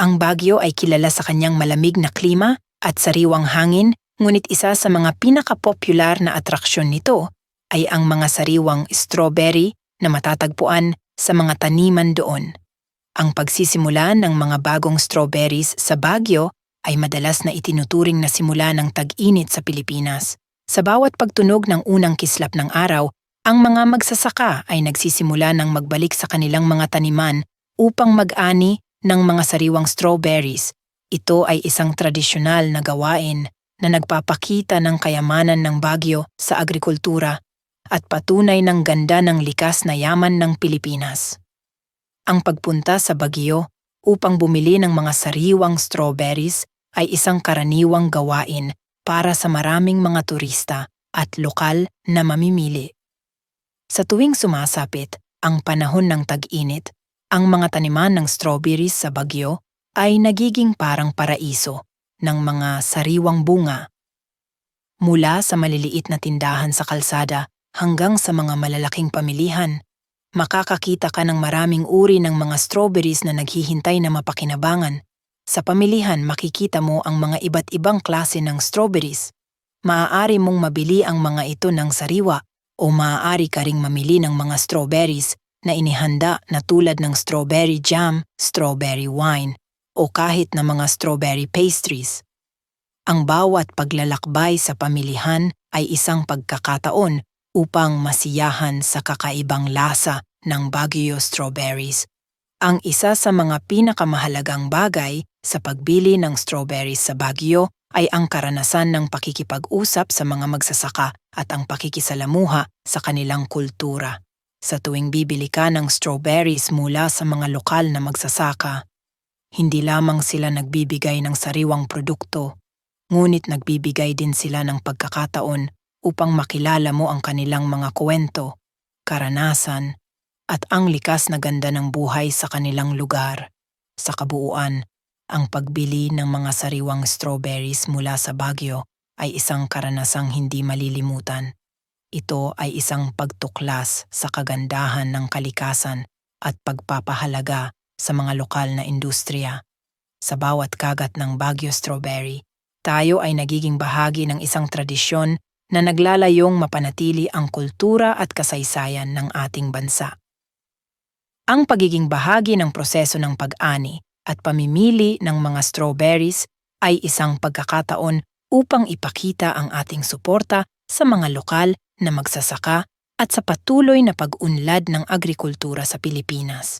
Ang Baguio ay kilala sa kanyang malamig na klima at sariwang hangin, ngunit isa sa mga pinakapopular na atraksyon nito ay ang mga sariwang strawberry na matatagpuan sa mga taniman doon. Ang pagsisimula ng mga bagong strawberries sa Baguio ay madalas na itinuturing na simula ng tag-init sa Pilipinas. Sa bawat pagtunog ng unang kislap ng araw, ang mga magsasaka ay nagsisimula ng magbalik sa kanilang mga taniman upang mag-ani ng mga sariwang strawberries. Ito ay isang tradisyonal na gawain na nagpapakita ng kayamanan ng Baguio sa agrikultura at patunay ng ganda ng likas na yaman ng Pilipinas. Ang pagpunta sa Baguio upang bumili ng mga sariwang strawberries ay isang karaniwang gawain para sa maraming mga turista at lokal na mamimili. Sa tuwing sumasapit ang panahon ng tag-init, ang mga taniman ng strawberries sa Baguio ay nagiging parang paraiso ng mga sariwang bunga. Mula sa maliliit na tindahan sa kalsada hanggang sa mga malalaking pamilihan, makakakita ka ng maraming uri ng mga strawberries na naghihintay na mapakinabangan. Sa pamilihan makikita mo ang mga iba't ibang klase ng strawberries. Maaari mong mabili ang mga ito ng sariwa o maaari ka ring mamili ng mga strawberries na inihanda na tulad ng strawberry jam, strawberry wine, o kahit na mga strawberry pastries. Ang bawat paglalakbay sa pamilihan ay isang pagkakataon upang masiyahan sa kakaibang lasa ng Baguio strawberries. Ang isa sa mga pinakamahalagang bagay sa pagbili ng strawberries sa Baguio ay ang karanasan ng pakikipag-usap sa mga magsasaka at ang pakikisalamuha sa kanilang kultura. Sa tuwing bibili ka ng strawberries mula sa mga lokal na magsasaka, hindi lamang sila nagbibigay ng sariwang produkto, ngunit nagbibigay din sila ng pagkakataon upang makilala mo ang kanilang mga kwento, karanasan, at ang likas na ganda ng buhay sa kanilang lugar. Sa kabuuan, ang pagbili ng mga sariwang strawberries mula sa Baguio ay isang karanasang hindi malilimutan. Ito ay isang pagtuklas sa kagandahan ng kalikasan at pagpapahalaga sa mga lokal na industriya. Sa bawat kagat ng Baguio strawberry, tayo ay nagiging bahagi ng isang tradisyon na naglalayong mapanatili ang kultura at kasaysayan ng ating bansa. Ang pagiging bahagi ng proseso ng pag-ani at pamimili ng mga strawberries ay isang pagkakataon upang ipakita ang ating suporta sa mga lokal na magsasaka at sa patuloy na pag-unlad ng agrikultura sa Pilipinas.